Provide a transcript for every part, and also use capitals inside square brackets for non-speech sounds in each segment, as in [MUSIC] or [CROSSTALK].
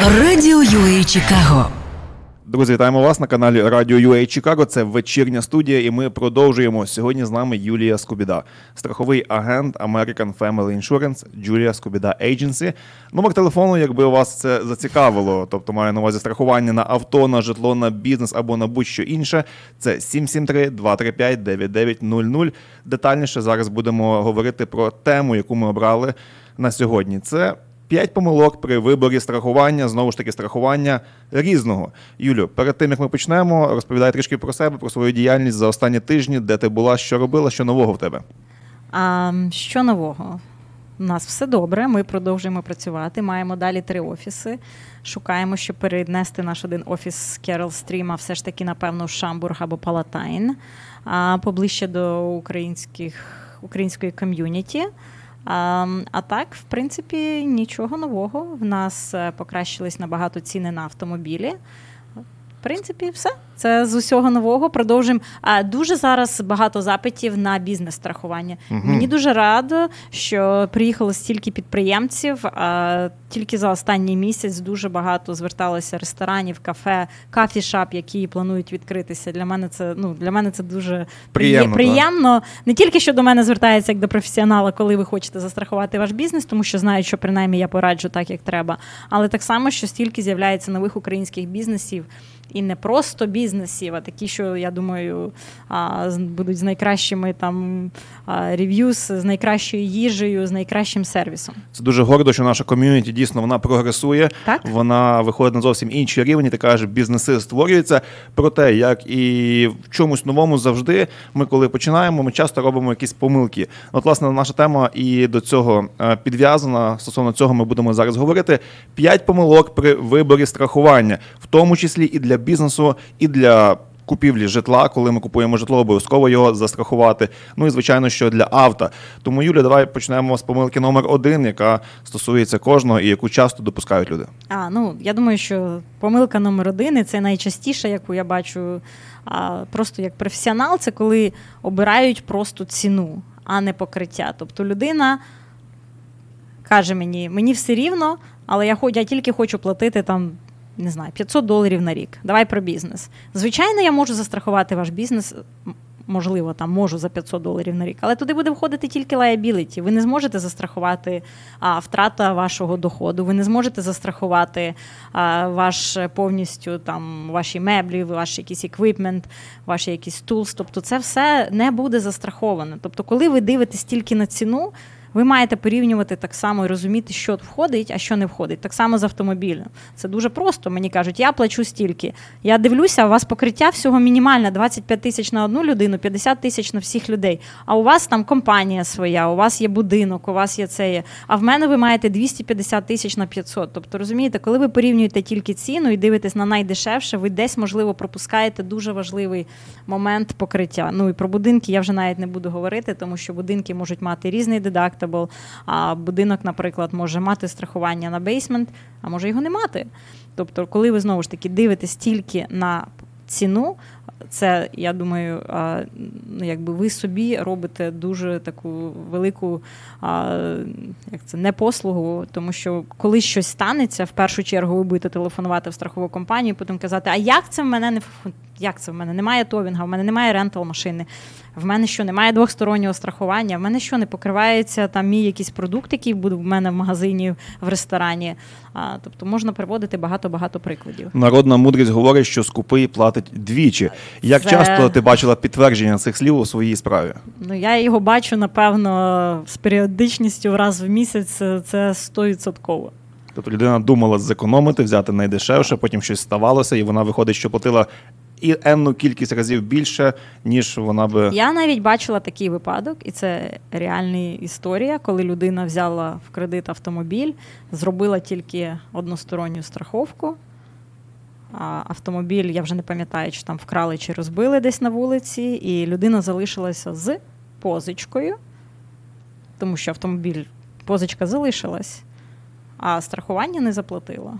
Радіо UA Чикаго. Друзі, вітаємо вас на каналі Радіо UA Чикаго. Це вечірня студія, і ми продовжуємо. Сьогодні з нами Юлія Скубіда, страховий агент American Family Insurance, Julia Скубіда Agency. Номер телефону, якби вас це зацікавило, тобто маю на увазі страхування на авто, на житло, на бізнес або на будь-що інше. Це 773-235-9900. Детальніше зараз будемо говорити про тему, яку ми обрали на сьогодні. Це П'ять помилок при виборі страхування, знову ж таки, страхування різного. Юлю, перед тим як ми почнемо, розповідай трішки про себе, про свою діяльність за останні тижні, де ти була, що робила, що нового в тебе. А, що нового? У нас все добре. Ми продовжуємо працювати. Маємо далі три офіси. Шукаємо, щоб перенести наш один офіс з Керол Стріма, все ж таки, напевно, в Шамбург або Палатайн, а поближче до українських, української ком'юніті. А, а так, в принципі, нічого нового. В нас е, покращились набагато ціни на автомобілі. В принципі, все. Це з усього нового. Продовжуємо. А дуже зараз багато запитів на бізнес-страхування. Мгм. Мені дуже радо, що приїхало стільки підприємців. А тільки за останній місяць дуже багато зверталося ресторанів, кафе, кафішап, які планують відкритися. Для мене це ну для мене це дуже Приємно, приємно. Не тільки що до мене звертається як до професіонала, коли ви хочете застрахувати ваш бізнес, тому що знають, що принаймні я пораджу так, як треба. Але так само, що стільки з'являється нових українських бізнесів. І не просто бізнесів, а такі, що я думаю, будуть з найкращими там а, рев'юз, з найкращою їжею, з найкращим сервісом. Це дуже гордо, що наша ком'юніті дійсно вона прогресує. Так? Вона виходить на зовсім інший рівень. Ти кажеш, бізнеси створюються. Проте, як і в чомусь новому завжди, ми коли починаємо, ми часто робимо якісь помилки. От, власне, наша тема і до цього е, підв'язана. Стосовно цього ми будемо зараз говорити. П'ять помилок при виборі страхування, в тому числі і для бізнесу, і для. Купівлі житла, коли ми купуємо житло, обов'язково його застрахувати. Ну і звичайно, що для авто. Тому, Юля, давай почнемо з помилки номер один, яка стосується кожного і яку часто допускають люди. А, ну я думаю, що помилка номер один, і це найчастіша, яку я бачу а, просто як професіонал, це коли обирають просто ціну, а не покриття. Тобто людина каже мені, мені все рівно, але я, я тільки хочу платити там. Не знаю, 500 доларів на рік. Давай про бізнес. Звичайно, я можу застрахувати ваш бізнес. Можливо, там можу за 500 доларів на рік, але туди буде входити тільки liability. Ви не зможете застрахувати а, втрата вашого доходу. Ви не зможете застрахувати а, ваш е, повністю там ваші меблі, ваш якийсь еквіпмент, ваші якісь tools. Тобто, це все не буде застраховане. Тобто, коли ви дивитесь тільки на ціну. Ви маєте порівнювати так само і розуміти, що входить, а що не входить. Так само з автомобілем. Це дуже просто. Мені кажуть, я плачу стільки. Я дивлюся, у вас покриття всього мінімальне 25 тисяч на одну людину, 50 тисяч на всіх людей. А у вас там компанія своя, у вас є будинок, у вас є це. Є. А в мене ви маєте 250 тисяч на 500. Тобто, розумієте, коли ви порівнюєте тільки ціну і дивитесь на найдешевше, ви десь можливо пропускаєте дуже важливий момент покриття. Ну і про будинки я вже навіть не буду говорити, тому що будинки можуть мати різний дедактабл. А будинок, наприклад, може мати страхування на бейсмент, а може його не мати. Тобто, коли ви знову ж таки дивитесь тільки на ціну, це я думаю, ну, якби ви собі робите дуже таку велику як це не послугу, тому що коли щось станеться, в першу чергу ви будете телефонувати в страхову компанію, потім казати, а як це в мене не як це в мене? Немає товінга, в мене немає рентал машини. В мене що немає двохстороннього страхування, в мене що не покривається там мій якийсь продукт, який буде в мене в магазині, в ресторані. А, тобто можна приводити багато-багато прикладів. Народна мудрість говорить, що скупий платить двічі. Як Це- часто ти бачила підтвердження цих слів у своїй справі? Ну, я його бачу, напевно, з періодичністю раз в місяць це- 100%. Тобто людина думала зекономити, взяти найдешевше, потім щось ставалося, і вона виходить, що платила і енну кількість разів більше, ніж вона би. Я навіть бачила такий випадок, і це реальна історія, коли людина взяла в кредит автомобіль, зробила тільки односторонню страховку. А автомобіль, я вже не пам'ятаю, чи там вкрали чи розбили десь на вулиці, і людина залишилася з позичкою, тому що автомобіль, позичка залишилась, а страхування не заплатила.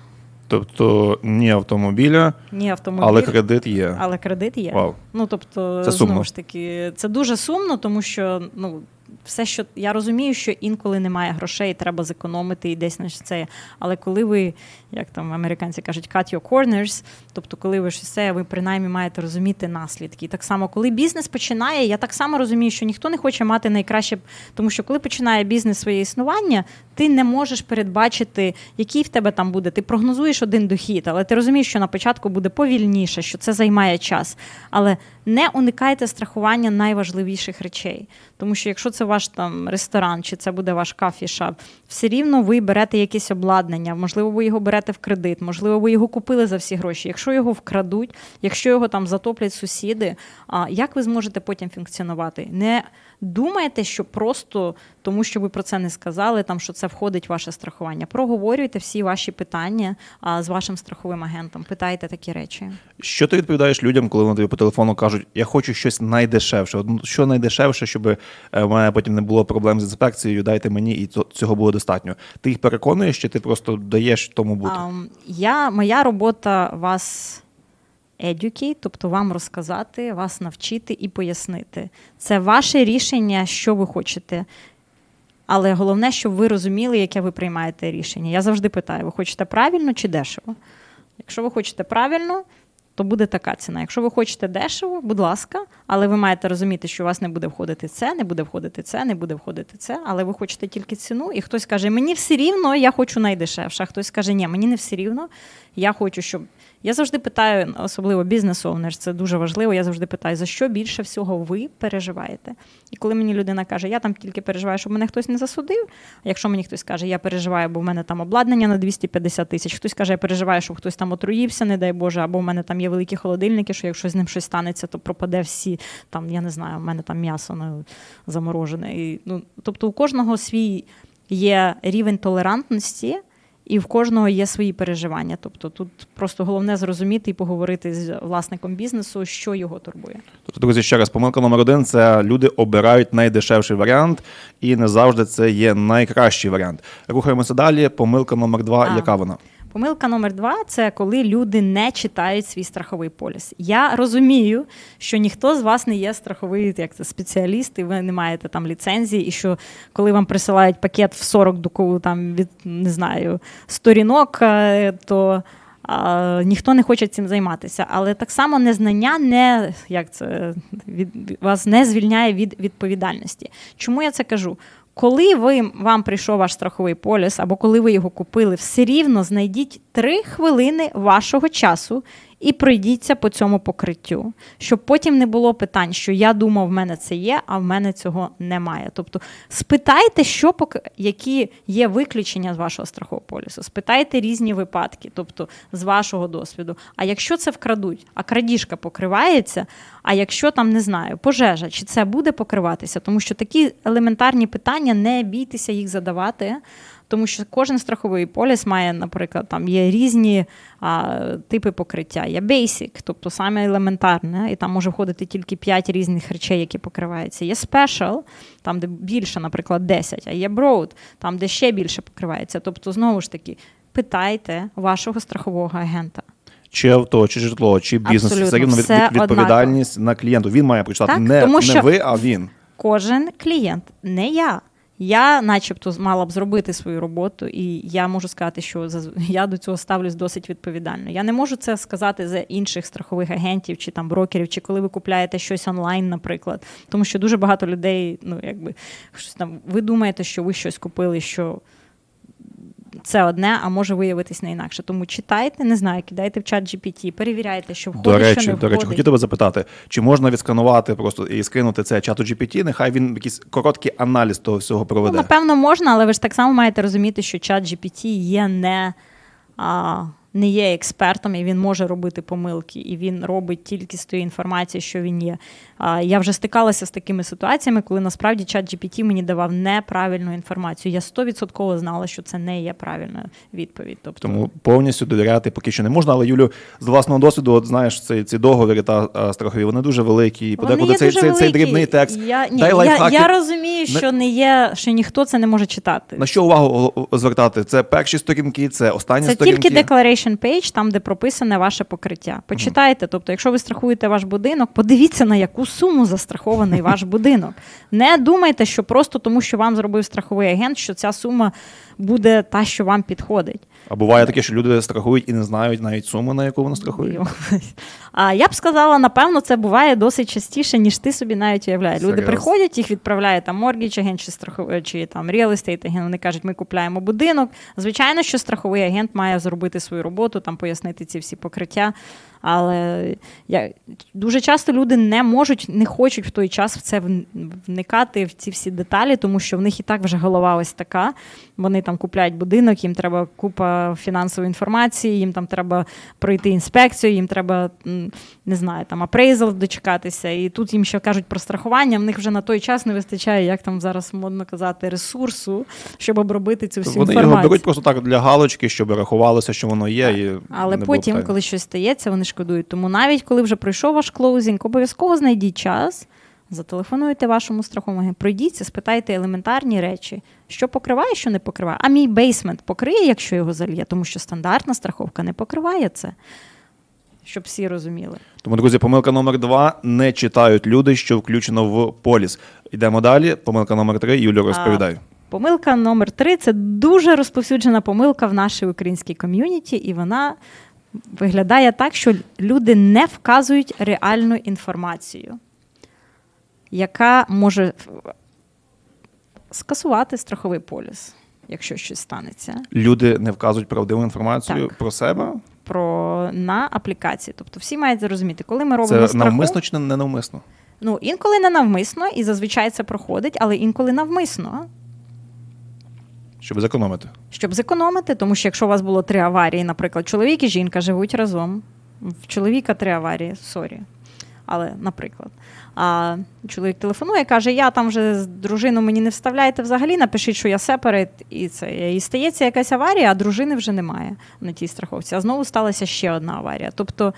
Тобто ні автомобіля, Ні автомобіль, але кредит є. але кредит є. Вау. Ну тобто, Це сумно. знову ж таки, це дуже сумно, тому що ну все, що я розумію, що інколи немає грошей, треба зекономити і десь на це. Але коли ви, як там американці кажуть, cut your corners, тобто, коли ви щось це, ви принаймні маєте розуміти наслідки. Так само, коли бізнес починає, я так само розумію, що ніхто не хоче мати найкраще, тому що коли починає бізнес своє існування, ти не можеш передбачити, який в тебе там буде. Ти прогнозуєш один дохід, але ти розумієш, що на початку буде повільніше, що це займає час. Але не уникайте страхування найважливіших речей. Тому що якщо це ваш там ресторан, чи це буде ваш кафішап, все рівно ви берете якесь обладнання, можливо, ви його берете в кредит, можливо, ви його купили за всі гроші. Якщо його вкрадуть, якщо його там затоплять сусіди, а як ви зможете потім функціонувати? Не думайте, що просто тому, що ви про це не сказали, там що це входить в ваше страхування. Проговорюйте всі ваші питання а, з вашим страховим агентом. Питайте такі речі. Що ти відповідаєш людям, коли вони тобі по телефону кажуть, я хочу щось найдешевше? Ну, що найдешевше, щоб е, в мене потім не було проблем з інспекцією, дайте мені, і цього було достатньо. Ти їх переконуєш, чи ти просто даєш тому бути? Ам, я, моя робота вас educate, тобто вам розказати, вас навчити і пояснити. Це ваше рішення, що ви хочете. Але головне, щоб ви розуміли, яке ви приймаєте рішення. Я завжди питаю: ви хочете правильно чи дешево? Якщо ви хочете правильно, то буде така ціна. Якщо ви хочете дешево, будь ласка, але ви маєте розуміти, що у вас не буде входити це, не буде входити це, не буде входити це, але ви хочете тільки ціну, і хтось каже, мені все рівно, я хочу найдешевше. А хтось каже, ні, мені не все рівно, я хочу, щоб. Я завжди питаю, особливо бізнес-оунер, це дуже важливо. Я завжди питаю, за що більше всього ви переживаєте. І коли мені людина каже, я там тільки переживаю, щоб мене хтось не засудив. А якщо мені хтось каже, я переживаю, бо в мене там обладнання на 250 тисяч, хтось каже, я переживаю, щоб хтось там отруївся, не дай Боже, або в мене там є великі холодильники, що якщо з ним щось станеться, то пропаде всі там, я не знаю, в мене там м'ясо ну, заморожене. І, ну, тобто у кожного свій є рівень толерантності. І в кожного є свої переживання. Тобто тут просто головне зрозуміти і поговорити з власником бізнесу, що його турбує. Тобто, друзі, ще раз, помилка номер один це люди обирають найдешевший варіант, і не завжди це є найкращий варіант. Рухаємося далі. Помилка номер два. А. Яка вона? Помилка номер два це коли люди не читають свій страховий поліс. Я розумію, що ніхто з вас не є страховий як це, спеціаліст, і ви не маєте там ліцензії, і що коли вам присилають пакет в 40 дуку, там від не знаю сторінок, е, то. А, ніхто не хоче цим займатися, але так само незнання не як це від вас не звільняє від відповідальності. Чому я це кажу? Коли ви вам прийшов ваш страховий поліс, або коли ви його купили, все рівно знайдіть три хвилини вашого часу і пройдіться по цьому покриттю, щоб потім не було питань, що я думав, в мене це є, а в мене цього немає. Тобто спитайте, що пок... які є виключення з вашого страхового полісу, спитайте різні випадки, тобто з вашого досвіду. А якщо це вкрадуть, а крадіжка покривається, а якщо там не знаю, пожежа, чи це буде покриватися, тому що такі елементарні питання не бійтеся їх задавати. Тому що кожен страховий поліс має, наприклад, там є різні а, типи покриття. Є basic, тобто саме елементарне, і там може входити тільки 5 різних речей, які покриваються. Є special, там де більше, наприклад, 10, а є broad, там де ще більше покривається. Тобто, знову ж таки, питайте вашого страхового агента. Чи авто, чи житло, чи бізнес, Абсолютно, все рівно відповідальність на клієнту. Він має прочитати Так, не, тому не що- ви, а він. Кожен клієнт, не я. Я, начебто, мала б зробити свою роботу, і я можу сказати, що [LAUGHS] я до цього ставлюсь досить відповідально. Я не можу це сказати за інших страхових агентів чи там брокерів, чи коли ви купляєте щось онлайн, наприклад. Тому що дуже багато людей, ну якби щось там, ви думаєте, що ви щось купили, що це одне, а може виявитись не інакше. Тому читайте, не знаю, кидайте в чат GPT, перевіряйте, що входить, До речі, що не до речі, хотів тебе запитати, чи можна відсканувати просто і скинути це чату GPT, нехай він якийсь короткий аналіз того всього Ну, проведе. напевно, можна, але ви ж так само маєте розуміти, що чат GPT є не, а, не є експертом, і він може робити помилки, і він робить тільки з тої інформації, що він є. Я вже стикалася з такими ситуаціями, коли насправді чат GPT мені давав неправильну інформацію. Я 100% знала, що це не є правильна відповідь. Тобто, Тому повністю довіряти поки що не можна. Але Юлю, з власного досвіду, от знаєш, ці, ці договори та страхові, вони дуже великі. І подекуди цей, цей, цей дрібний текст. Я, ні, Дай я, я розумію, що не є, що ніхто це не може читати. На що увагу звертати? Це перші сторінки, це останні Це сторінки. тільки declaration declaration page, там, де прописане ваше покриття. Почитайте. Тобто, якщо ви страхуєте ваш будинок, подивіться, на яку суму застрахований ваш будинок. Не думайте, що просто тому, що вам зробив страховий агент, що ця сума буде та, що вам підходить. А буває таке, що люди страхують і не знають навіть суми, на яку вони страхують. [LAUGHS] А я б сказала, напевно, це буває досить частіше, ніж ти собі навіть уявляєш. Люди Серйоз? приходять, їх відправляє там Моргіч агент чи страховий чи там real estate агент. Вони кажуть, ми купляємо будинок. Звичайно, що страховий агент має зробити свою роботу, там пояснити ці всі покриття. Але я дуже часто люди не можуть, не хочуть в той час в це вникати в ці всі деталі, тому що в них і так вже голова ось така. Вони там купляють будинок, їм треба купа фінансової інформації, їм там треба пройти інспекцію, їм треба не знаю, там апрейзал дочекатися. І тут їм ще кажуть про страхування. В них вже на той час не вистачає, як там зараз модно казати, ресурсу, щоб обробити цю всю Вони інформацію. його беруть просто так для галочки, щоб рахувалося, що воно є. І Але потім, питань. коли щось стається, вони шкодують. Тому навіть коли вже пройшов ваш клоузінг, обов'язково знайдіть час, зателефонуйте вашому страховому пройдіться, спитайте елементарні речі, що покриває, що не покриває. А мій бейсмент покриє, якщо його зальє, тому що стандартна страховка не покриває це. Щоб всі розуміли. Тому, друзі, помилка номер два не читають люди, що включено в поліс. Йдемо далі. Помилка номер три. Юлю, розповідай. Помилка номер три це дуже розповсюджена помилка в нашій українській ком'юніті, і вона виглядає так, що люди не вказують реальну інформацію, яка може скасувати страховий поліс, якщо щось станеться. Люди не вказують правдиву інформацію Так. про себе. Про на аплікації. Тобто всі мають зрозуміти, коли ми робимо Це страху, навмисно чи не навмисно? ну інколи не навмисно, і зазвичай це проходить, але інколи навмисно. Щоб зекономити. щоб зекономити, тому що якщо у вас було три аварії, наприклад, чоловік і жінка живуть разом, в чоловіка три аварії, сорі. Але, наприклад, а чоловік телефонує каже: Я там вже з дружину мені не вставляйте взагалі, напишіть, що я сепарейт, і це і стається якась аварія, а дружини вже немає на тій страховці. А знову сталася ще одна аварія. Тобто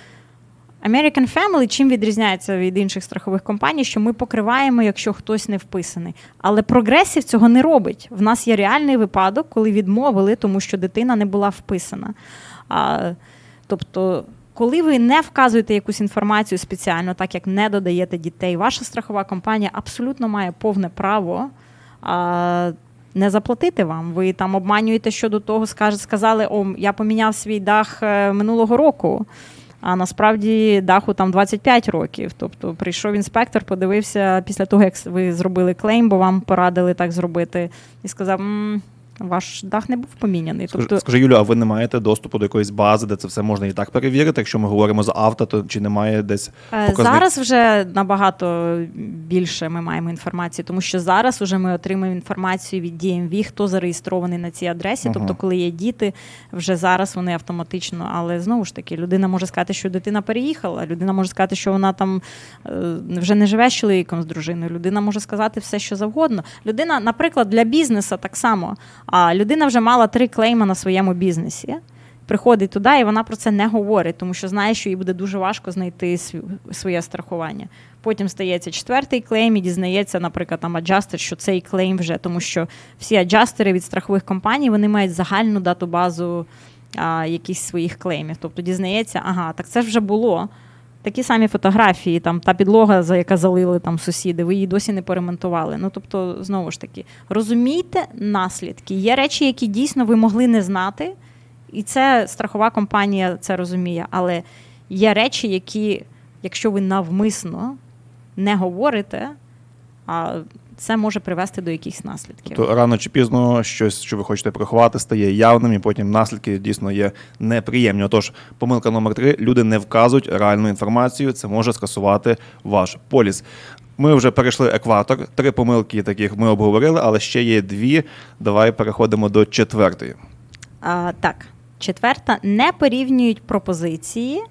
American Family чим відрізняється від інших страхових компаній, що ми покриваємо, якщо хтось не вписаний. Але прогресів цього не робить. В нас є реальний випадок, коли відмовили, тому що дитина не була вписана. А, тобто, коли ви не вказуєте якусь інформацію спеціально, так як не додаєте дітей, ваша страхова компанія абсолютно має повне право. А, не заплатити вам. Ви там обманюєте щодо того, сказали, о, я поміняв свій дах е, минулого року. А насправді даху там 25 років. Тобто прийшов інспектор, подивився після того, як ви зробили клейм, бо вам порадили так зробити, і сказав: «М, ваш дах не був поміняний. Скажи, Тобто, скажи, Юлю, а ви не маєте доступу до якоїсь бази, де це все можна і так перевірити? Якщо ми говоримо за авто, то чи немає десь Е, показник? Зараз вже набагато більше ми маємо інформації, тому що зараз вже ми отримуємо інформацію від DMV, хто зареєстрований на цій адресі. Ага. Тобто, коли є діти, вже зараз вони автоматично. Але знову ж таки, людина може сказати, що дитина переїхала. Людина може сказати, що вона там е, вже не живе з чоловіком, з дружиною. Людина може сказати все, що завгодно. Людина, наприклад, для бізнесу так само. А людина вже мала три клейма на своєму бізнесі приходить туди, і вона про це не говорить, тому що знає, що їй буде дуже важко знайти своє страхування. Потім стається четвертий клейм і дізнається, наприклад, там аджастер, що цей клейм вже, тому що всі аджастери від страхових компаній вони мають загальну дату базу а, якихось своїх клеймів. Тобто дізнається, ага, так це вже було. Такі самі фотографії, там та підлога, за яка залили там сусіди, ви її досі не поремонтували. Ну тобто, знову ж таки, розумійте наслідки. Є речі, які дійсно ви могли не знати, і це страхова компанія це розуміє. Але є речі, які, якщо ви навмисно не говорите, а це може привести до якихось наслідків. То рано чи пізно щось, що ви хочете приховати, стає явним, і потім наслідки дійсно є неприємні. Отож, помилка номер три: люди не вказують реальну інформацію. Це може скасувати ваш поліс. Ми вже перейшли екватор. Три помилки таких ми обговорили, але ще є дві. Давай переходимо до четвертої. А, так, четверта, не порівнюють пропозиції,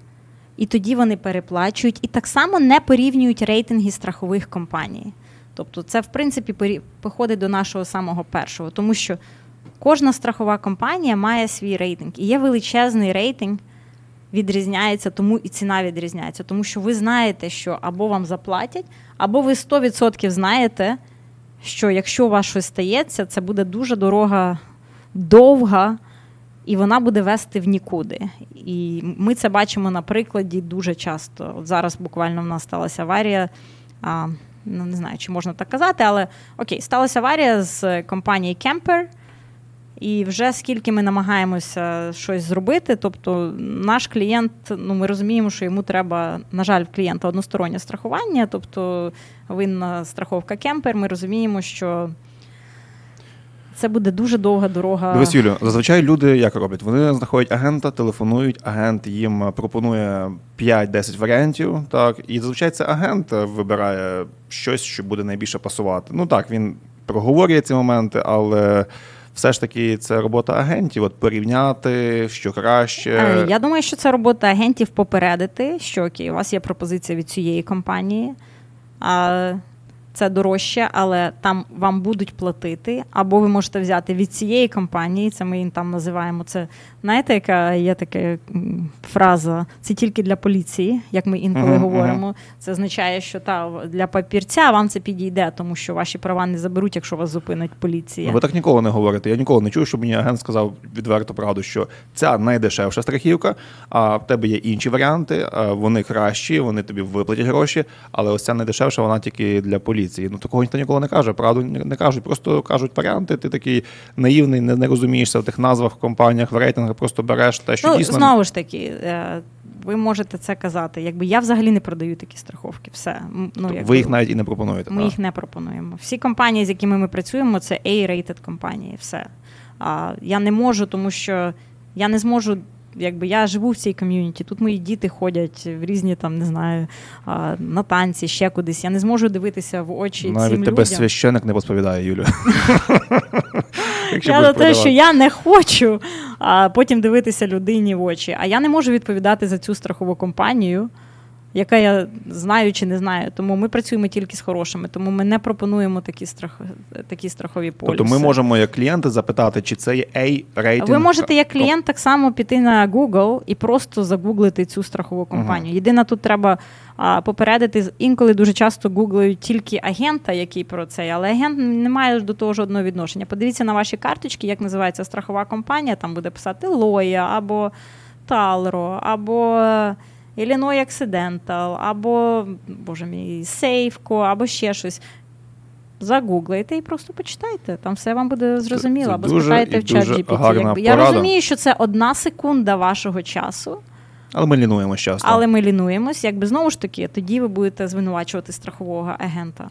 і тоді вони переплачують, і так само не порівнюють рейтинги страхових компаній. Тобто, це, в принципі, походить до нашого самого першого, тому що кожна страхова компанія має свій рейтинг. І є величезний рейтинг, відрізняється, тому і ціна відрізняється. Тому що ви знаєте, що або вам заплатять, або ви 100% знаєте, що якщо у вас щось стається, це буде дуже дорога, довга і вона буде вести в нікуди. І ми це бачимо на прикладі дуже часто. От зараз буквально в нас сталася аварія. Ну, не знаю, чи можна так казати, але окей, сталася аварія з компанії Кемпер. І вже скільки ми намагаємося щось зробити, тобто наш клієнт, ну ми розуміємо, що йому треба, на жаль, в клієнта одностороннє страхування, тобто винна страховка кемпер. Ми розуміємо, що це буде дуже довга дорога. Дивись, Юлю, зазвичай люди як роблять? Вони знаходять агента, телефонують, агент їм пропонує 5-10 варіантів. Так, і зазвичай це агент вибирає щось, що буде найбільше пасувати. Ну так, він проговорює ці моменти, але все ж таки це робота агентів. От порівняти, що краще. Е, Я думаю, що це робота агентів попередити, що окей, у вас є пропозиція від цієї компанії, а це дорожче, але там вам будуть платити. Або ви можете взяти від цієї компанії, це ми їм там називаємо це. Знаєте, яка є така фраза це тільки для поліції, як ми інколи Мгм, говоримо. Це означає, що та для папірця вам це підійде, тому що ваші права не заберуть, якщо вас зупинить поліція. Ви так ніколи не говорите. Я ніколи не чув, щоб мені агент сказав відверто правду, що ця найдешевша страхівка, а в тебе є інші варіанти, вони кращі, вони тобі виплатять гроші, але ось ця найдешевша, вона тільки для поліції. Ну такого ніхто ніколи не каже. Правду не кажуть, просто кажуть варіанти. Ти такий наївний, не, не розумієшся в тих назвах в компаніях, в рейтингах, просто береш те, що ну, дійсно знову ж таки, е, ви можете це казати. Якби я взагалі не продаю такі страховки. Все. Ну, якби, ви їх навіть і не пропонуєте. ми так? їх не пропонуємо. Всі компанії, з якими ми працюємо, це A-rated компанії. Все. А, я не можу, тому що я не зможу. Якби я живу в цій ком'юніті, тут мої діти ходять в різні там, не знаю, на танці, ще кудись. Я не зможу дивитися в очі Навіть цим тебе людям. священик не розповідає, Юлю. [LAUGHS] Я за те, що я не хочу а потім дивитися людині в очі. А я не можу відповідати за цю страхову компанію, яка я знаю чи не знаю. Тому ми працюємо тільки з хорошими, тому ми не пропонуємо такі, страх... такі страхові поліси. Тобто ми можемо як клієнти запитати, чи це є A-рейтинг. Ви можете як клієнт так само піти на Google і просто загуглити цю страхову компанію. Єдине, тут треба а, попередити, інколи дуже часто гуглають тільки агента, який про це, але агент не має до того жодного відношення. Подивіться на ваші карточки, як називається страхова компанія, там буде писати Лоя або Талро, або Illinois Accidental, або, боже мій, Сейфко, або ще щось. Загуглите і просто почитайте. Там все вам буде зрозуміло. це Або дуже спитайте і в чат дуже GPT. гарна. Я порада. розумію, що це одна секунда вашого часу, Але ми лінуємося часто. але ми лінуємось. Якби знову ж таки, тоді ви будете звинувачувати страхового агента.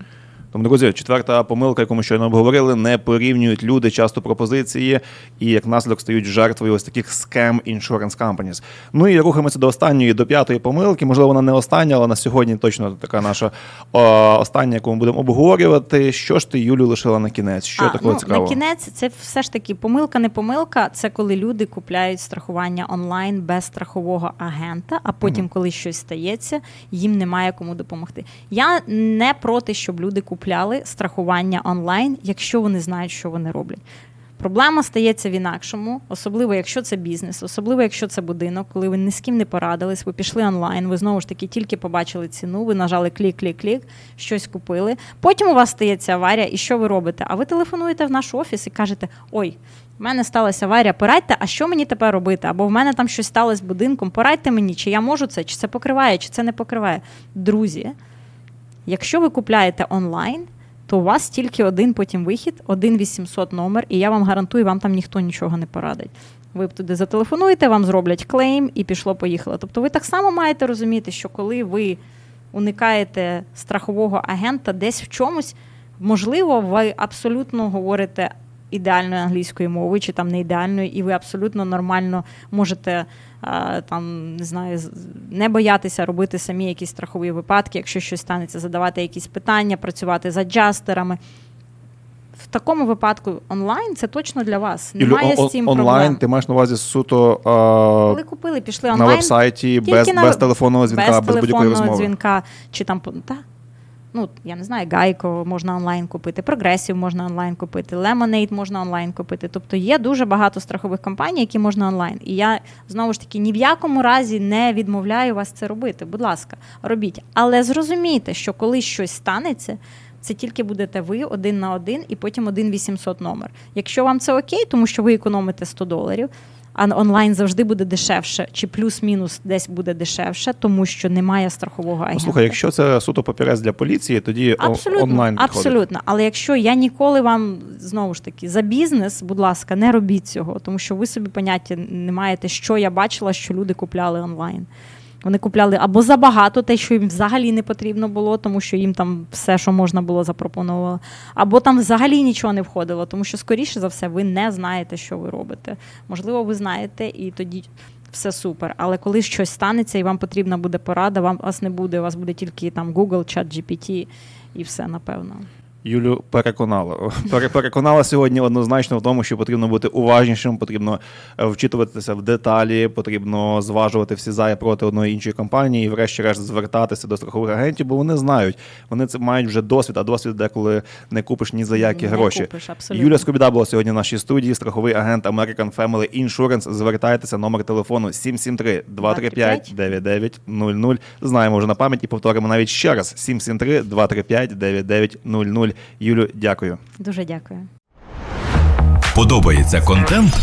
Тому, друзі, четверта помилка, яку ми щойно обговорили, не порівнюють люди часто пропозиції і як наслідок стають жертвою ось таких scam insurance companies. Ну і рухаємося до останньої, до п'ятої помилки. Можливо, вона не остання, але на сьогодні точно така наша о, остання, яку ми будемо обговорювати. Що ж ти Юлю лишила на кінець? Що а, такого ну, цікавого? На кінець це все ж таки помилка, не помилка. Це коли люди купляють страхування онлайн без страхового агента, а потім, коли щось стається, їм немає кому допомогти. Я не проти, щоб люди купляли страхування онлайн, якщо вони знають, що вони роблять. Проблема стається в інакшому, особливо якщо це бізнес, особливо якщо це будинок, коли ви ні з ким не порадились, ви пішли онлайн, ви знову ж таки тільки побачили ціну, ви нажали клік-клік-клік, щось купили. Потім у вас стається аварія, і що ви робите? А ви телефонуєте в наш офіс і кажете: Ой, в мене сталася аварія, порадьте, а що мені тепер робити? Або в мене там щось сталося з будинком, порадьте мені, чи я можу це, чи це покриває, чи це не покриває. Друзі, якщо ви купляєте онлайн, то у вас тільки один потім вихід, один 800 номер, і я вам гарантую, вам там ніхто нічого не порадить. Ви туди зателефонуєте, вам зроблять клейм і пішло-поїхало. Тобто ви так само маєте розуміти, що коли ви уникаєте страхового агента десь в чомусь, можливо, ви абсолютно говорите ідеальною англійською мовою, чи там не ідеальною, і ви абсолютно нормально можете там не знаю, не боятися робити самі якісь страхові випадки, якщо щось станеться, задавати якісь питання, працювати з аджастерами. В такому випадку онлайн це точно для вас. Немає он- з цим онлайн, проблем. ти маєш на увазі суто Коли купили, пішли на онлайн вебсайті, без, на- без телефонного дзвінка, без, без будь-якої розмови. дзвінка, чи там та, ну я не знаю, Гайко можна онлайн купити, Прогресів можна онлайн купити, Lemonade можна онлайн купити. Тобто є дуже багато страхових компаній, які можна онлайн. І я знову ж таки ні в якому разі не відмовляю вас це робити. Будь ласка, робіть. Але зрозумійте, що коли щось станеться. Це тільки будете ви один на один і потім один 800 номер. Якщо вам це окей, тому що ви економите 100 доларів, а онлайн завжди буде дешевше, чи плюс-мінус десь буде дешевше, тому що немає страхового агента. слухай, якщо це суто папірець для поліції, тоді Абсолютно, онлайн підходить. абсолютно. Але якщо я ніколи вам знову ж таки за бізнес, будь ласка, не робіть цього, тому що ви собі поняття не маєте, що я бачила, що люди купляли онлайн. Вони купляли або забагато те, що їм взагалі не потрібно було, тому що їм там все, що можна було, запропонувало, або там взагалі нічого не входило, тому що, скоріше за все, ви не знаєте, що ви робите. Можливо, ви знаєте, і тоді все супер. Але коли щось станеться і вам потрібна буде порада, вам вас не буде, у вас буде тільки там Google, чат GPT і все, напевно. Юлю переконала. [LAUGHS] Пере- Переконала сьогодні однозначно в тому, що потрібно бути уважнішим, потрібно е, вчитуватися в деталі, потрібно зважувати всі за і проти одної іншої компанії, і врешті-решт звертатися до страхових агентів, бо вони знають, вони це мають вже досвід, а досвід деколи не купиш ні за які Не гроші. купиш, абсолютно. Юля Скобіда була сьогодні в нашій студії, страховий агент American Family Insurance. Звертайтеся, номер телефону 773 235 9900. Знаємо вже на пам'ять і повторимо навіть ще раз: 773 235 9900. Юлю, дякую. Дуже дякую. Подобається контент?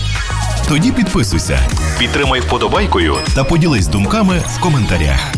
Тоді підписуйся, підтримай вподобайкою та поділись думками в коментарях.